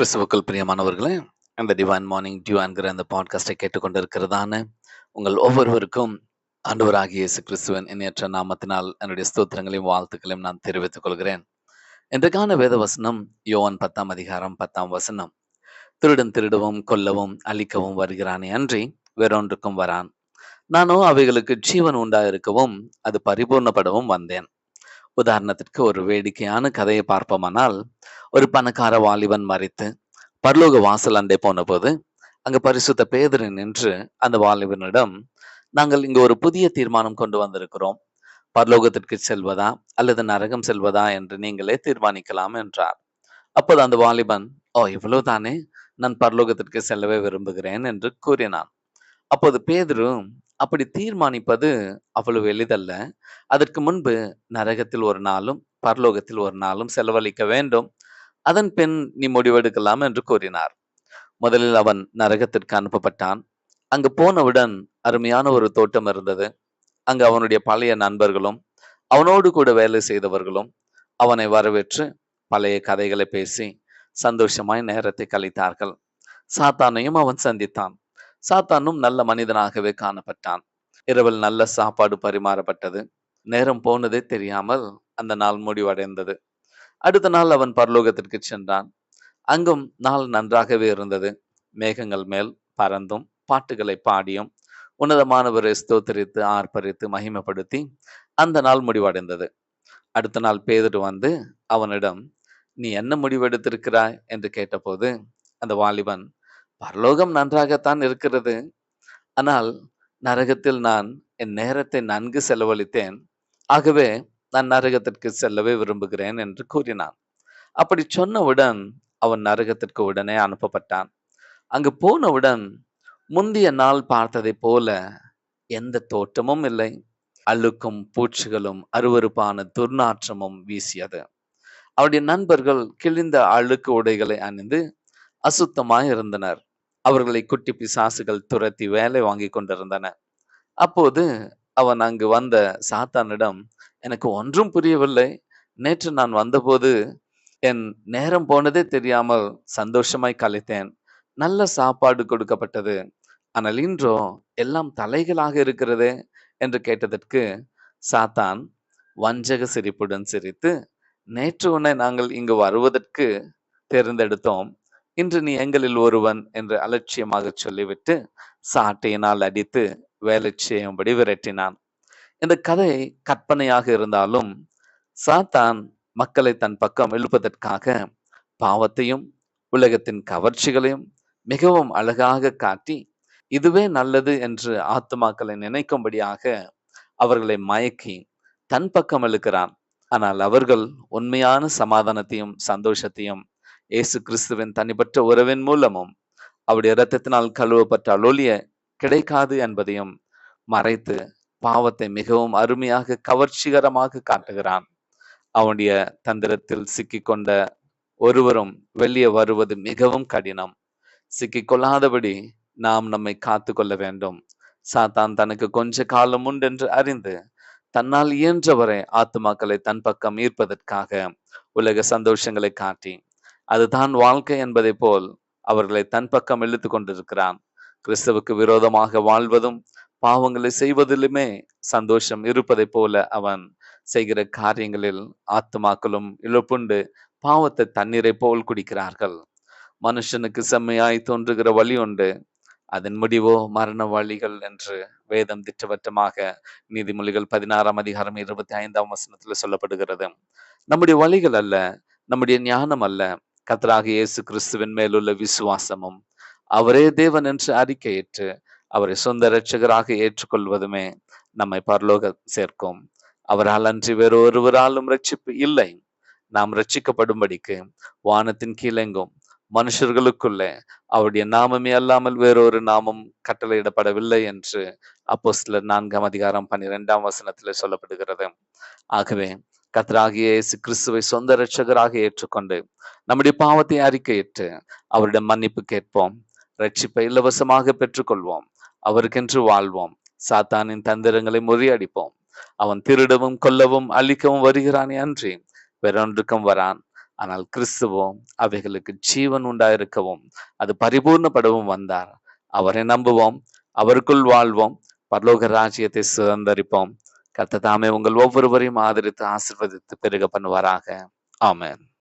கிறிஸ்துவுக்குள் பிரியமானவர்களே அந்த டிவைன் மார்னிங் டியூ என்கிற அந்த பாட்காஸ்டை கேட்டுக்கொண்டிருக்கிறதான உங்கள் ஒவ்வொருவருக்கும் ஆண்டவராகிய இயேசு கிறிஸ்துவின் இணையற்ற நாமத்தினால் என்னுடைய ஸ்தோத்திரங்களையும் வாழ்த்துக்களையும் நான் தெரிவித்துக் கொள்கிறேன். இன்றைக்கான வேத வசனம் யோவான் பத்தாம் அதிகாரம் பத்தாம் வசனம். திருடன் திருடவும் கொல்லவும் அழிக்கவும் வருகிறானே அன்றி வேறொன்றுக்கும் வரான். நானோ அவைகளுக்கு ஜீவன் உண்டாயிருக்கவும் அது பரிபூர்ணப்படவும் வந்தேன். உதாரணத்திற்கு ஒரு வேடிக்கையான கதையை பார்ப்போமானால் ஒரு பணக்கார வாலிபன் மறித்து பர்லோக வாசல் அண்டை போன போது அங்க பரிசுத்த பேதரு நின்று அந்த வாலிபனிடம் நாங்கள் இங்கு ஒரு புதிய தீர்மானம் கொண்டு வந்திருக்கிறோம். பரலோகத்திற்கு செல்வதா அல்லது நரகம் செல்வதா என்று நீங்களே தீர்மானிக்கலாம் என்றார். அப்போது அந்த வாலிபன் ஓ இவ்வளவுதானே? நான் பரலோகத்திற்கு செல்லவே விரும்புகிறேன் என்று கூறினான். அப்போது பேதுரு அப்படி தீர்மானிப்பது அவ்வளவு எளிதல்ல. அதற்கு முன்பு நரகத்தில் ஒரு நாளும் பரலோகத்தில் ஒரு நாளும் செலவழிக்க வேண்டும். அதன் பின் நீ முடிவெடுக்கலாம் என்று கூறினார். முதலில் அவன் நரகத்திற்கு அனுப்பப்பட்டான். அங்கு போனவுடன் அருமையான ஒரு தோட்டம் இருந்தது. அங்கு அவனுடைய பழைய நண்பர்களும் அவனோடு கூட வேலை செய்தவர்களும் அவனை வரவேற்று பழைய கதைகளை பேசி சந்தோஷமாய் நேரத்தை கழித்தார்கள். சாத்தானையும் அவன் சந்தித்தான். சாத்தானும் நல்ல மனிதனாகவே காணப்பட்டான். இரவில் நல்ல சாப்பாடு பரிமாறப்பட்டது. நேரம் போனதே தெரியாமல் அந்த நாள் முடிவடைந்தது. அடுத்த நாள் அவன் பரலோகத்திற்கு சென்றான். அங்கும் நாள் நன்றாகவே இருந்தது. மேகங்கள் மேல் பறந்தும் பாட்டுகளை பாடியும் உன்னதமானவரை ஸ்தோத்தரித்து ஆர்ப்பரித்து மகிமைப்படுத்தி அந்த நாள் முடிவடைந்தது. அடுத்த நாள் பேதர் வந்து அவனிடம் நீ என்ன முடிவெடுத்திருக்கிறாய்? என்று கேட்டபோது அந்த வாலிபன் பரலோகம் நன்றாகத்தான் இருக்கிறது. ஆனால் நரகத்தில் நான் என் நேரத்தை நன்கு செலவழித்தேன். ஆகவே நான் நரகத்திற்கு செல்லவே விரும்புகிறேன் என்று கூறினான். அப்படி சொன்னவுடன் அவன் நரகத்திற்கு உடனே அனுப்பப்பட்டான். அங்கு போனவுடன் முந்தைய நாள் பார்த்ததை போல எந்த தோட்டமும் இல்லை. அழுக்கும் பூச்சிகளும் அருவருப்பான துர்நாற்றமும் வீசியது. அவருடைய நண்பர்கள் கிழிந்த அழுக்கு உடைகளை அணிந்து அசுத்தமாய் இருந்தனர். அவர்களை குட்டி பிசாசுகள் துரத்தி வேலை வாங்கி கொண்டிருந்தன. அப்போது அவன் அங்கு வந்த சாத்தானிடம் எனக்கு ஒன்றும் புரியவில்லை. நேற்று நான் வந்தபோது என் நேரம் போனதே தெரியாமல் சந்தோஷமாய் கழித்தேன். நல்ல சாப்பாடு கொடுக்கப்பட்டது. ஆனால் இன்றோ எல்லாம் தலைகளாக இருக்கிறதே என்று கேட்டதற்கு சாத்தான் வஞ்சக சிரிப்புடன் சிரித்து நேற்று உன்னை நாங்கள் இங்கு வருவதற்கு தேர்ந்தெடுத்தோம். இன்று நீ எங்களில் ஒருவன் என்று அலட்சியமாக சொல்லிவிட்டு சாட்டையினால் அடித்து வேலை செய்யும்படி விரட்டினான். இந்த கதை கற்பனையாக இருந்தாலும் சாத்தான் மக்களை தன் பக்கம் இழுப்பதற்காக பாவத்தையும் உலகத்தின் கவர்ச்சிகளையும் மிகவும் அழகாக காட்டி இதுவே நல்லது என்று ஆத்துமாக்களை நினைக்கும்படியாக அவர்களை மயக்கி தன் பக்கம் இழுக்கிறான். ஆனால் அவர்கள் உண்மையான சமாதானத்தையும் சந்தோஷத்தையும் இயேசு கிறிஸ்துவின் தனிப்பட்ட உறவின் மூலமும் அவருடைய இரத்தத்தினால் கழுவப்பட்ட ஒளிய கிடைக்காது என்பதையும் மறைத்து பாவத்தை மிகவும் அருமையாக கவர்ச்சிகரமாக காட்டுகிறான். அவனுடைய தந்திரத்தில் சிக்கிக்கொண்ட ஒருவரும் வெளியே வருவது மிகவும் கடினம். சிக்கிக்கொள்ளாதபடி நாம் நம்மை காத்து கொள்ள வேண்டும். சாத்தான் தனக்கு கொஞ்ச காலம் உண்டென்று அறிந்து தன்னால் இயன்றவரை ஆத்துமாக்களை தன் பக்கம் ஈர்ப்பதற்காக உலக சந்தோஷங்களை காட்டி அதுதான் வாழ்க்கை என்பதை போல் அவர்களை தன் பக்கம் இழுத்து கொண்டிருக்கிறான். கிறிஸ்தவுக்கு விரோதமாக வாழ்வதும் பாவங்களை செய்வதிலுமே சந்தோஷம் இருப்பதை போல அவன் செய்கிற காரியங்களில் ஆத்மாக்களும் இழப்புண்டு பாவத்தை தண்ணீரை போல் குடிக்கிறார்கள். மனுஷனுக்கு செம்மையாய் தோன்றுகிற வழி உண்டு. அதன் முடிவோ மரண வழிகள் என்று வேதம் திட்டவட்டமாக நீதிமொழிகள் பதினாறாம் அதிகாரம் இருபத்தி ஐந்தாம் வசனத்துல சொல்லப்படுகிறது. நம்முடைய வழிகள் அல்ல நம்முடைய ஞானம் அல்ல கத்தராக இயேசு கிறிஸ்துவின் மேலுள்ள விசுவாசமும் அவரே தேவன் என்று அறிக்கையிட்டு அவரை சொந்த இரட்சகராக ஏற்றுக்கொள்வதுமே நம்மை பரலோக சேர்க்கும். அவரால் அன்றி வேறொருவராலும் ரட்சிப்பு இல்லை. நாம் ரட்சிக்கப்படும்படிக்கு வானத்தின் கீழெங்கும் மனுஷர்களுக்குள்ளே அவருடைய நாமமே அல்லாமல் வேறொரு நாமம் கட்டளையிடப்படவில்லை என்று அப்போ சிலர் நான்காம் அதிகாரம் பன்னிரெண்டாம் வசனத்தில் சொல்லப்படுகிறது. ஆகவே கத்தராகிய இயேசு கிறிஸ்துவை சொந்த இரட்சகராக ஏற்றுக்கொண்டு நம்முடைய பாவத்தை அறிக்கையிட்டு அவரிடம் மன்னிப்பு கேட்போம். ரட்சிப்பை இலவசமாக பெற்றுக்கொள்வோம். அவருக்கென்று வாழ்வோம். சாத்தானின் தந்திரங்களை முறியடிப்போம். அவன் திருடவும் கொல்லவும் அழிக்கவும் வருகிறானே அன்றி வேறொன்றுக்கும் வரான். ஆனால் கிறிஸ்துவோ அவைகளுக்கு ஜீவன் உண்டாயிருக்கவும் அது பரிபூர்ணப்படவும் வந்தார். அவரை நம்புவோம். அவருக்குள் வாழ்வோம். பரலோக ராஜ்யத்தை சுதந்தரிப்போம். கர்த்த தாமே உங்கள் ஒவ்வொருவரையும் ஆதரித்து ஆசிர்வதித்து பெருக பண்ணுவாராக. ஆமேன்.